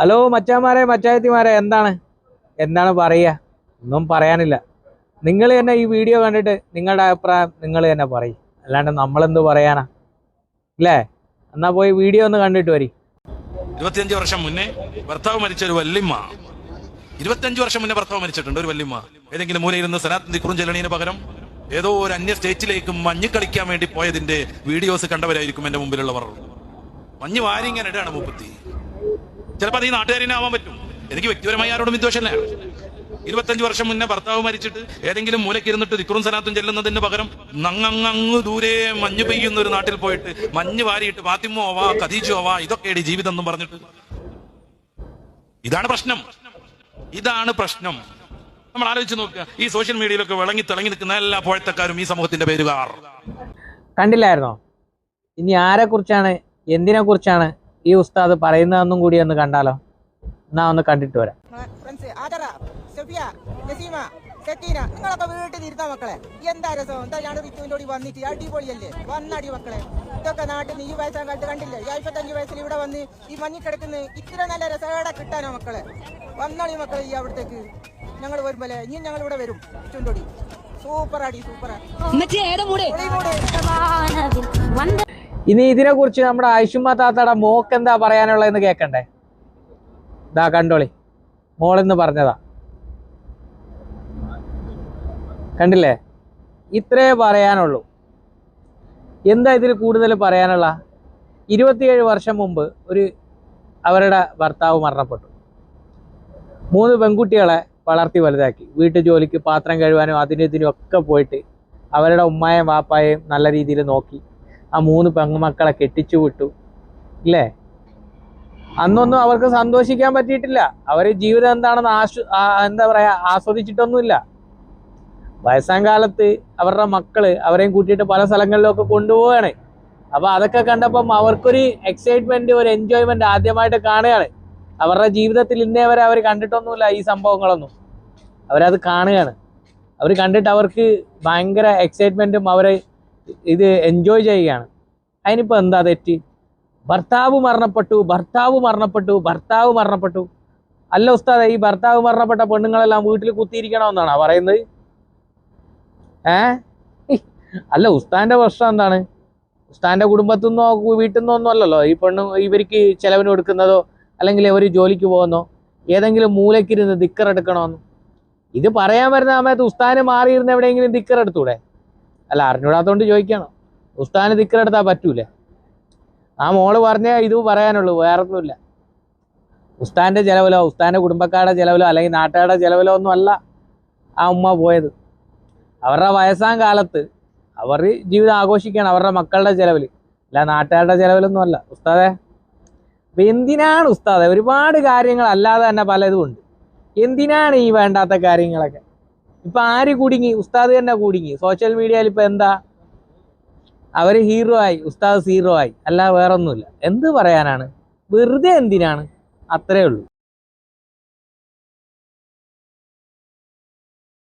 Hello മച്ചാമാരെ മച്ചായത്തിമാരെ എന്താണ്? എന്താണ് പറയുക? ഒന്നും പറയാനില്ല. നിങ്ങൾ തന്നെ ഈ വീഡിയോ കണ്ടിട്ട് നിങ്ങളുടെ അഭിപ്രായം നിങ്ങൾ തന്നെ പറയും. അല്ലാണ്ട് നമ്മളെന്ത് പറയാനാ? അല്ലേ എന്നാ പോയി വീഡിയോ ഒന്ന് കണ്ടിട്ട് വരി. ഇരുപത്തിയഞ്ച് വർഷം മുന്നേ ഭർത്താവ് മരിച്ച ഒരു വല്യമ്മ. ഇരുപത്തിയഞ്ച് വർഷം മുന്നേ ഭർത്താവ് മരിച്ചിട്ടുണ്ട് ഒരു വല്യമ്മ. ഏതെങ്കിലും മൂലയിരുന്ന് സനാത്തിന്റെ ചെല്ലണീന് പകരം ഏതോ ഒരു അന്യ സ്റ്റേറ്റിലേക്ക് മഞ്ഞ് കളിക്കാൻ വേണ്ടി പോയതിന്റെ വീഡിയോസ് കണ്ടവരായിരിക്കും എന്റെ മുമ്പിലുള്ളവർ. മഞ്ഞ് വാരിങ്ങനെ ഇടാണ് മുപ്പത്തി. ചിലപ്പോൾ അത് ഈ നാട്ടുകാരനെ ആവാൻ പറ്റും. എനിക്ക് വ്യക്തിപരമായി ആരോടും വിദ്വേഷമല്ല. ഇരുപത്തഞ്ച് വർഷം മുന്നേ ഭർത്താവ് മരിച്ചിട്ട് ഏതെങ്കിലും മൂലക്കിരുന്നിട്ട് ദിക്റും സനാത്തും ചെല്ലുന്നതിന് പകരം നങ്ങങ്ങ് ദൂരെ മഞ്ഞ് പെയ്യുന്ന ഒരു നാട്ടിൽ പോയിട്ട് മഞ്ഞ് വാരിയിട്ട് ഫാത്തിമോ ആവാ ഖദീജോ ആവാ ഇതൊക്കെയാണ് ജീവിതം എന്നും പറഞ്ഞിട്ട്. ഇതാണ് പ്രശ്നം. ഇതാണ് പ്രശ്നം. നമ്മൾ ആലോചിച്ച് നോക്കുക. ഈ സോഷ്യൽ മീഡിയയിലൊക്കെ വിളങ്ങി തിളങ്ങി നിൽക്കുന്ന എല്ലാ പോഴത്തക്കാരും ഈ സമൂഹത്തിന്റെ പേരുകാർ. കണ്ടില്ലായിരുന്നോ? ഇനി ആരെ കുറിച്ചാണ് എന്തിനെ കുറിച്ചാണ് ഈ ഉസ്താദ് പറയുന്നതെന്നും കൂടി ഒന്ന് കണ്ടാലോ? എന്നാ ഒന്ന് കണ്ടിട്ട് വരാം. സക്കീന നിങ്ങളൊക്കെ വീട്ടിൽ ഇരുന്ന മക്കളെ. എന്താ രസം? എന്താ ഞാൻ റിത്തുവിന്റെ കൂടി വന്നിട്ട്? അടിപൊളിയല്ലേ? വന്നടി മക്കളെ. ഇതൊക്കെ നാട്ടിൽ നിന്ന് ഈ വയസ്സാൻ കാലത്ത് കണ്ടില്ലേ? ഈ അയ്പത്തഞ്ച് വയസ്സിൽ ഇവിടെ വന്ന് ഈ മഞ്ഞി കിടക്കുന്ന ഇത്ര നല്ല രസകേടെ കിട്ടാനോ മക്കളെ? വന്നടി മക്കളെ ഈ അവിടത്തേക്ക്. ഞങ്ങൾ വരുമ്പോലെ ഇനി ഞങ്ങൾ ഇവിടെ വരും. റിത്തുവിന്റെ കൂടി. സൂപ്പർ ഇനി ഇതിനെ കുറിച്ച് നമ്മുടെ ആയിഷുമ്മ താത്തയുടെ മോക്ക് എന്താ പറയാനുള്ളതെന്ന് കേക്കണ്ടേ? ഇതാ കണ്ടോളി. മോളെന്ന് പറഞ്ഞതാ. കണ്ടില്ലേ? ഇത്രേ പറയാനുള്ളൂ. എന്താ ഇതിൽ കൂടുതൽ പറയാനുള്ള? ഇരുപത്തിയേഴ് വർഷം മുമ്പ് ഒരു അവരുടെ ഭർത്താവ് മരണപ്പെട്ടു. മൂന്ന് പെൺകുട്ടികളെ വളർത്തി വലുതാക്കി. വീട്ടു ജോലിക്ക് പാത്രം കഴുകാനും അതിനും ഇതിനും ഒക്കെ പോയിട്ട് അവരുടെ ഉമ്മായും വാപ്പായും നല്ല രീതിയിൽ നോക്കി. ആ മൂന്ന് പെങ്ങുമക്കളെ കെട്ടിച്ചു വിട്ടു. ഇല്ലേ? അന്നൊന്നും അവർക്ക് സന്തോഷിക്കാൻ പറ്റിയിട്ടില്ല. അവർ ജീവിതം എന്താണെന്ന് ആശു എന്താ പറയാ ആസ്വദിച്ചിട്ടൊന്നുമില്ല. വയസ്സാം കാലത്ത് അവരുടെ മക്കൾ അവരെയും കൂട്ടിയിട്ട് പല സ്ഥലങ്ങളിലൊക്കെ കൊണ്ടുപോവുകയാണ്. അപ്പൊ അതൊക്കെ കണ്ടപ്പം അവർക്കൊരു എക്സൈറ്റ്മെന്റ് ഒരു എൻജോയ്മെന്റ് ആദ്യമായിട്ട് കാണുകയാണ്. അവരുടെ ജീവിതത്തിൽ ഇന്നേ വരെ അവർ കണ്ടിട്ടൊന്നുമില്ല ഈ സംഭവങ്ങളൊന്നും. അവരത് കാണുകയാണ്. അവർ കണ്ടിട്ട് അവർക്ക് ഭയങ്കര എക്സൈറ്റ്മെന്റും അവരെ ഇത് എൻജോയ് ചെയ്യുകയാണ്. അതിനിപ്പോൾ എന്താ തെറ്റ്? ഭർത്താവ് മരണപ്പെട്ടു ഭർത്താവ് മരണപ്പെട്ടു ഭർത്താവ് മരണപ്പെട്ടു. അല്ല ഉസ്താദ് ഈ ഭർത്താവ് മരണപ്പെട്ട പെണ്ണുങ്ങളെല്ലാം വീട്ടിൽ കുത്തിയിരിക്കണമെന്നാണോ പറയുന്നത്? ഏ? അല്ല ഉസ്താന്റെ പ്രശ്നം എന്താണ്? ഉസ്താന്റെ കുടുംബത്തു നിന്നോ വീട്ടിൽ നിന്നോ ഒന്നും അല്ലല്ലോ. ഈ പെണ്ണ് ഇവർക്ക് ചെലവിന് കൊടുക്കുന്നതോ അല്ലെങ്കിൽ അവർ ജോലിക്ക് പോകുന്നോ ഏതെങ്കിലും മൂലക്കിരുന്ന് ദിക്കർ എടുക്കണമെന്നോ ഇത് പറയാൻ വരുന്ന സമയത്ത് ഉസ്താന് മാറിയിരുന്ന് എവിടെയെങ്കിലും ദിക്കർ എടുത്തൂടെ അല്ല അറിഞ്ഞൂടാത്തോണ്ട് ചോദിക്കണം. ഉസ്താന് തിക്കറെടുത്താൽ പറ്റൂലേ? ആ മോൾ പറഞ്ഞ ഇത് പറയാനുള്ളൂ വേറൊന്നുമില്ല. ഉസ്താന്റെ ചെലവിലോ ഉസ്താന്റെ കുടുംബക്കാരുടെ ചെലവിലോ അല്ലെങ്കിൽ നാട്ടുകാരുടെ ചെലവിലോ ഒന്നും അല്ല ആ ഉമ്മ പോയത്. അവരുടെ വയസ്സാം കാലത്ത് അവർ ജീവിതം ആഘോഷിക്കുകയാണ് അവരുടെ മക്കളുടെ ചെലവിൽ അല്ല നാട്ടുകാരുടെ ചെലവിലൊന്നും അല്ല. ഉസ്താദെ അപ്പൊ എന്തിനാണ് ഉസ്താദെ? ഒരുപാട് കാര്യങ്ങൾ അല്ലാതെ തന്നെ പലതും ഉണ്ട്. എന്തിനാണ് ഈ വേണ്ടാത്ത കാര്യങ്ങളൊക്കെ? ഇപ്പൊ ആര് കുടുങ്ങി? ഉസ്താദ് തന്നെ കുടുങ്ങി. സോഷ്യൽ മീഡിയയിൽ ഇപ്പൊ എന്താ? അവർ ഹീറോ ആയി. ഉസ്താദ് സീറോ ആയി. അല്ല വേറൊന്നുമില്ല. എന്ത് പറയാനാണ്? വെറുതെ എന്തിനാണ്? അത്രേ ഉള്ളൂ.